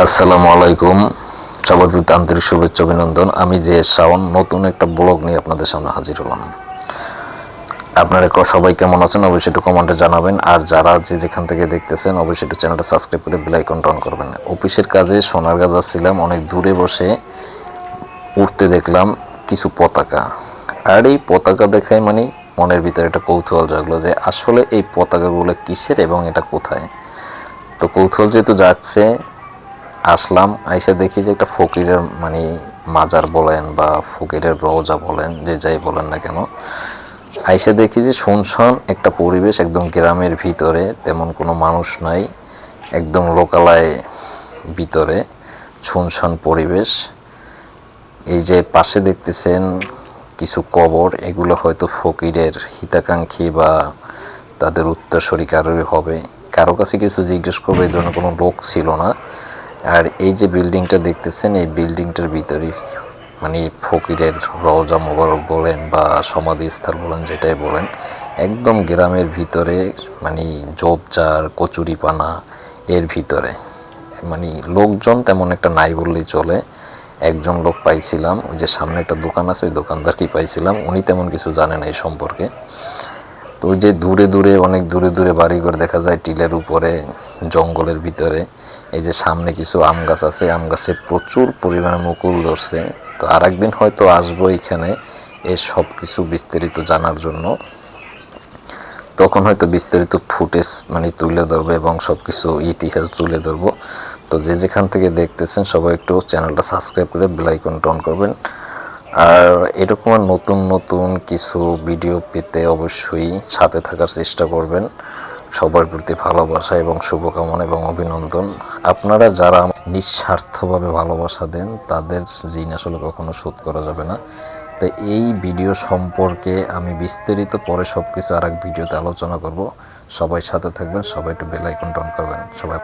আসসালামু আলাইকুম। সবার প্রতি আন্তরিক শুভেচ্ছা, অভিনন্দন। আমি যে শাওন, নতুন একটা ব্লগ নিয়ে আপনাদের সামনে হাজির হলাম। আপনারা সবাই কেমন আছেন? অবশ্যই একটু কমেন্টে জানাবেন। আর যারা যে যেখান থেকে দেখতেছেন, অবশ্যই একটু চ্যানেলটা সাবস্ক্রাইব করে বেল আইকনটা অন করবেন। অফিসের কাজে সোনার গাছ আসছিলাম, অনেক দূরে বসে উঠতে দেখলাম কিছু পতাকা। আর এই পতাকা দেখায় মানে মনের ভিতরে একটা কৌতূহল জাগলো যে আসলে এই পতাকাগুলো কিসের এবং এটা কোথায়? তো কৌতূহল যেহেতু যাচ্ছে আসলাম, আইসা দেখি যে একটা ফকিরের মানে মাজার বলেন বা ফকিরের রওজা বলেন, যে যাই বলেন না কেন, আইসা দেখি যে শুনশান একটা পরিবেশ একদম গ্রামের ভিতরে, তেমন কোনো মানুষ নাই, একদম লোকালয় ভিতরে, শুনশান পরিবেশ। এই যে পাশে দেখতেছেন কিছু কবর, এগুলো হয়তো ফকিরের হিতাকাঙ্ক্ষী বা তাদের উত্তরসূরি কারোরই হবে। কারও কাছে কিছু জিজ্ঞেস করবে, এই ধরনের কোনো লোক ছিল না। আর এই যে বিল্ডিংটা দেখতেছেন, এই বিল্ডিংটার ভিতরে মানে ফকিরের রওজা মোবারক বলেন বা সমাধিস্থল বলেন, যেটাই বলেন, একদম গ্রামের ভিতরে মানে ঝোপঝাড় কচুরিপানা এর ভিতরে। মানে লোকজন তেমন একটা নাই বললেই চলে। একজন লোক পাইছিলাম যে সামনে একটা দোকান আছে, ওই দোকানদারকেই পাইছিলাম। উনি তেমন কিছু জানে না এই সম্পর্কে। তো যে দূরে দূরে, অনেক দূরে দূরে বাড়িঘর দেখা যায়, টিলের উপরে, জঙ্গলের ভিতরে। এই যে সামনে কিছু আম গাছ আছে, আম গাছে প্রচুর পরিমাণে মুকুল ধরছে। তো আর একদিন হয়তো আসব এখানে, এ সব কিছু বিস্তারিত জানার জন্য। তখন হয়তো বিস্তারিত ফুটেজ মানে তুলে ধরবো এবং সব কিছু ইতিহাস তুলে ধরবো। তো যে যেখান থেকে দেখতেছেন সবাই একটু চ্যানেলটা সাবস্ক্রাইব করে বেল আইকনটা অন করবেন। আর এরকম নতুন নতুন কিছু ভিডিও পেতে অবশ্যই সাথে থাকার চেষ্টা করবেন। সবার প্রতি ভালোবাসা এবং শুভকামনা এবং অভিনন্দন। আপনারা যারা নিঃস্বার্থভাবে ভালোবাসা দেন, তাদের ঋণ আসলে কখনো শোধ করা যাবে না। তো এই ভিডিও সম্পর্কে আমি বিস্তারিত পরে সব কিছু আর এক ভিডিওতে আলোচনা করব। সবাই সাথে থাকবেন, সবাই একটু বেল আইকনটা অন করবেন। সবাই